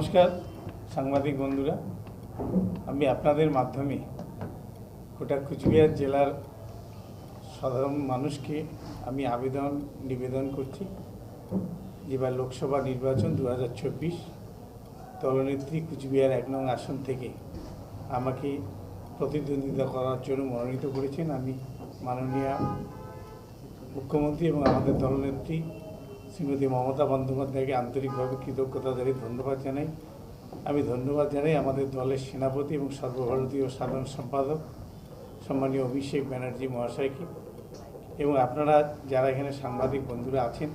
নমস্কার, সাংবাদিক বন্ধুরা। আমি আপনাদের মাধ্যমে গোটা কুচবিহার জেলার সাধারণ মানুষকে আমি আবেদন, নিবেদন করছি এবার লোকসভা নির্বাচন দু হাজার চব্বিশ দলনেত্রী কুচবিহার এক নং আসন থেকে আমাকে প্রতিদ্বন্দ্বিতা করার জন্য মনোনীত করেছেন। আমি মাননীয় মুখ্যমন্ত্রী এবং আমাদের দলনেত্রী শ্রীমতী মমতা বন্দ্যোপাধ্যায়কে আন্তরিকভাবে কৃতজ্ঞতা জানিয়ে ধন্যবাদ জানাই। আমি ধন্যবাদ জানাই আমাদের দলের সেনাপতি এবং সর্বভারতীয় সাধারণ সম্পাদক সম্মানীয় অভিষেক ব্যানার্জি মহাশয়কে এবং আপনারা যারা এখানে সাংবাদিক বন্ধুরা আছেন,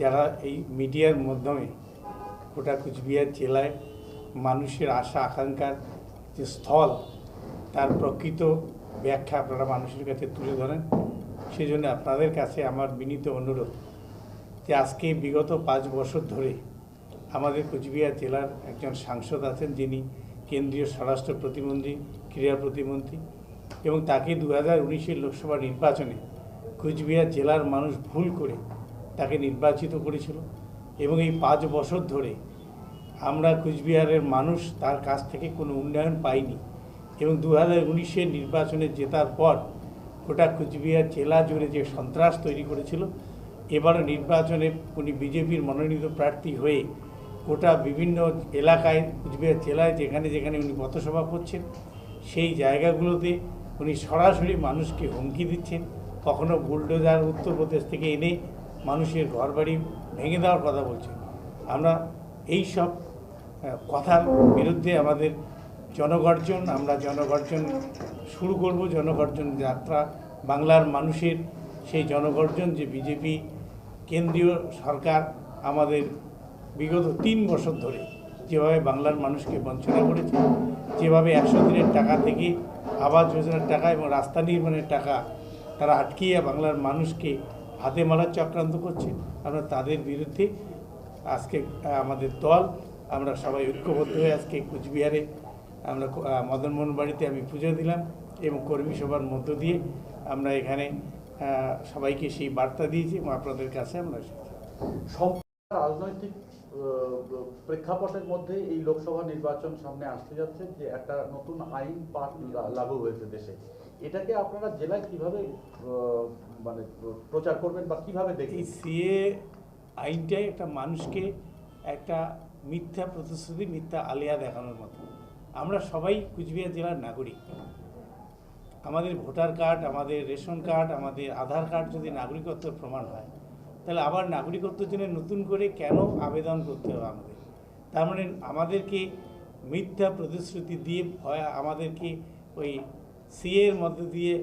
যারা এই মিডিয়ার মাধ্যমে গোটা কুচবিহার জেলায় মানুষের আশা, আকাঙ্ক্ষার যে স্থল, তার প্রকৃত ব্যাখ্যা আপনারা মানুষের কাছে তুলে ধরেন। সেই জন্য আপনাদের কাছে আমার বিনীত অনুরোধ যে আজকে বিগত পাঁচ বছর ধরে আমাদের কুচবিহার জেলার একজন সাংসদ আছেন যিনি কেন্দ্রীয় স্বরাষ্ট্র প্রতিমন্ত্রী, ক্রীড়া প্রতিমন্ত্রী এবং তাকে দু হাজার উনিশের লোকসভা নির্বাচনে কুচবিহার জেলার মানুষ ভুল করে তাকে নির্বাচিত করেছিল এবং এই পাঁচ বছর ধরে আমরা কুচবিহারের মানুষ তার কাছ থেকে কোনো উন্নয়ন পাইনি এবং দু হাজার নির্বাচনে জেতার পর গোটা কুচবিহার জেলা জুড়ে যে সন্ত্রাস তৈরি করেছিল এবারও নির্বাচনে উনি বিজেপির মনোনীত প্রার্থী হয়ে গোটা বিভিন্ন এলাকায় কুচবিহার জেলায় যেখানে যেখানে উনি পথসভা করছেন, সেই জায়গাগুলোতে উনি সরাসরি মানুষকে হুমকি দিচ্ছেন। কখনো বুলডোজার উত্তরপ্রদেশ থেকে এনে মানুষের ঘরবাড়ি ভেঙে দেওয়ার কথা বলছেন। আমরা এই সব কথার বিরুদ্ধে আমাদের জনগর্জন, আমরা জনগর্জন শুরু করব। জনগর্জন যাত্রা, বাংলার মানুষের সেই জনগর্জন যে বিজেপি কেন্দ্রীয় সরকার আমাদের বিগত তিন বছর ধরে যেভাবে বাংলার মানুষকে বঞ্চনা করেছে, যেভাবে একশো দিনের টাকা থেকে আবাস যোজনার টাকা এবং রাস্তা নির্মাণের টাকা তারা আটকিয়ে বাংলার মানুষকে হাতে মারার চক্রান্ত করছে, আমরা তাদের বিরুদ্ধে আজকে আমাদের দল, আমরা সবাই ঐক্যবদ্ধ হয়ে আজকে কুচবিহারে, আমরা মদনমোহন বাড়িতে আমি পুজো দিলাম এবং কর্মী সভার মধ্য দিয়ে আমরা এখানে সবাইকে সেই বার্তা দিয়েছি এবং আপনাদের কাছে আমরা। রাজনৈতিক প্রেক্ষাপটের মধ্যে এই লোকসভা নির্বাচন সামনে আসতে যাচ্ছে যে একটা নতুন আইন পাঠ লাগু হয়েছে দেশে। এটাকে আপনারা জেলায় কীভাবে মানে প্রচার করবেন বা কীভাবে দেখি সিএ আইনটাই একটা মানুষকে একটা মিথ্যা প্রতিশ্রুতি মিথ্যা আলিয়া দেখানোর মতো। আমরা সবাই কুচবিহার জেলার নাগরিক। আমাদের ভোটার কার্ড, আমাদের রেশন কার্ড, আমাদের আধার কার্ড যদি নাগরিকত্বের প্রমাণ হয়, তাহলে আবার নাগরিকত্বের জন্য নতুন করে কেন আবেদন করতে হবে আমাদের? তার মানে আমাদেরকে মিথ্যা প্রতিশ্রুতি দিয়ে ভয়, আমাদেরকে ওই সিএর মধ্যে দিয়ে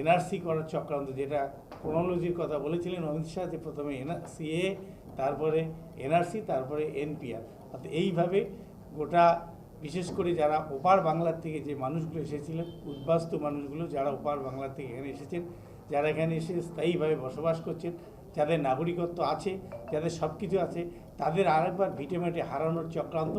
এনআরসি করার চক্রান্ত, যেটা ক্রোনোলজির কথা বলেছিলেন অমিত শাহ যে প্রথমে এনআর সিএ তারপরে এনআরসি, তারপরে এনপিআর অর্থাৎ এইভাবে গোটা বিশেষ করে যারা ওপার বাংলার থেকে যে মানুষগুলো এসেছিলেন, উদ্বাস্ত মানুষগুলো যারা ওপার বাংলার থেকে এখানে এসেছেন, যারা এখানে এসে স্থায়ীভাবে বসবাস করছেন, যাদের নাগরিকত্ব আছে, যাদের সব কিছু আছে, তাদের আরেকবার ভিটেমাটে হারানোর চক্রান্ত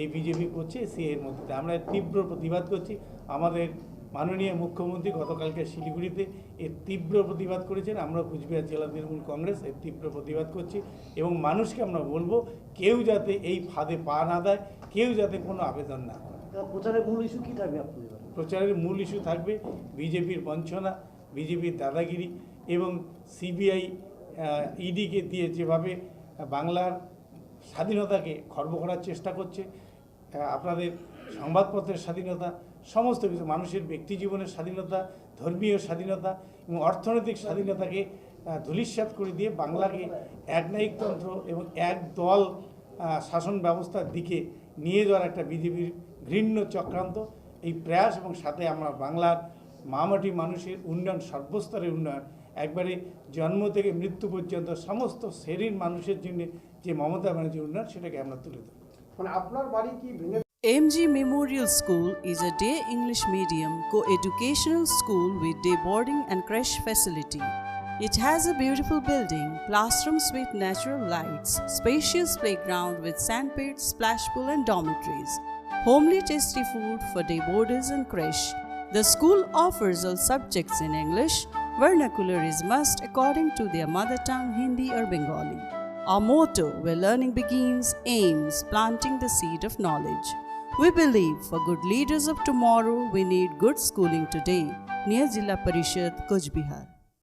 এই বিজেপি করছে সি এর মধ্যে। আমরা তীব্র প্রতিবাদ করছি। আমাদের মাননীয় মুখ্যমন্ত্রী গতকালকে শিলিগুড়িতে এর তীব্র প্রতিবাদ করেছেন। আমরা কুচবিহার জেলা তৃণমূল কংগ্রেস এর তীব্র প্রতিবাদ করছি এবং মানুষকে আমরা বলব কেউ যাতে এই ফাঁদে পা না দেয় কেউ যাতে কোনো আবেদন না করে। প্রচারের মূল ইস্যু কী থাকবে আপনাদের প্রচারের মূল ইস্যু থাকবে বিজেপির বঞ্চনা বিজেপির দাদাগিরি এবং সিবিআই ইডিকে দিয়ে যেভাবে বাংলার স্বাধীনতাকে খর্ব করার চেষ্টা করছে আপনাদের সংবাদপত্রের স্বাধীনতা সমস্ত কিছু মানুষের ব্যক্তি জীবনের স্বাধীনতা ধর্মীয় স্বাধীনতা এবং অর্থনৈতিক স্বাধীনতাকে আহ, করে দিয়ে বাংলাকে এক একনায়িকতন্ত্র এবং এক দল শাসন ব্যবস্থার দিকে নিয়ে যাওয়ার একটা বিজেপির ঘৃণ্য চক্রান্ত। এই প্রয়াস এবং সাথে আমরা বাংলার মামাটি মানুষের উন্নয়ন সর্বস্তরের উন্নয়ন একবারে জন্ম থেকে মৃত্যু পর্যন্ত সমস্ত শ্রেণির মানুষের জন্য যে মমতা ব্যানার্জির উন্নয়ন সেটাকে আমরা তুলে ধরি মানে আপনার বাড়ি কি ভেঙে MG Memorial School is a day English medium co-educational school with day boarding and creche facility. It has a beautiful building, classrooms with natural lights, spacious playground with sandpits, splash pool and dormitories, homely tasty food for day boarders and creche. The school offers all subjects in English. Vernacular is must according to their mother tongue Hindi or Bengali. Our motto, where learning begins, aims planting the seed of knowledge. We believe for good leaders of tomorrow, we need good schooling today. Near Jilla Parishad, Kuch.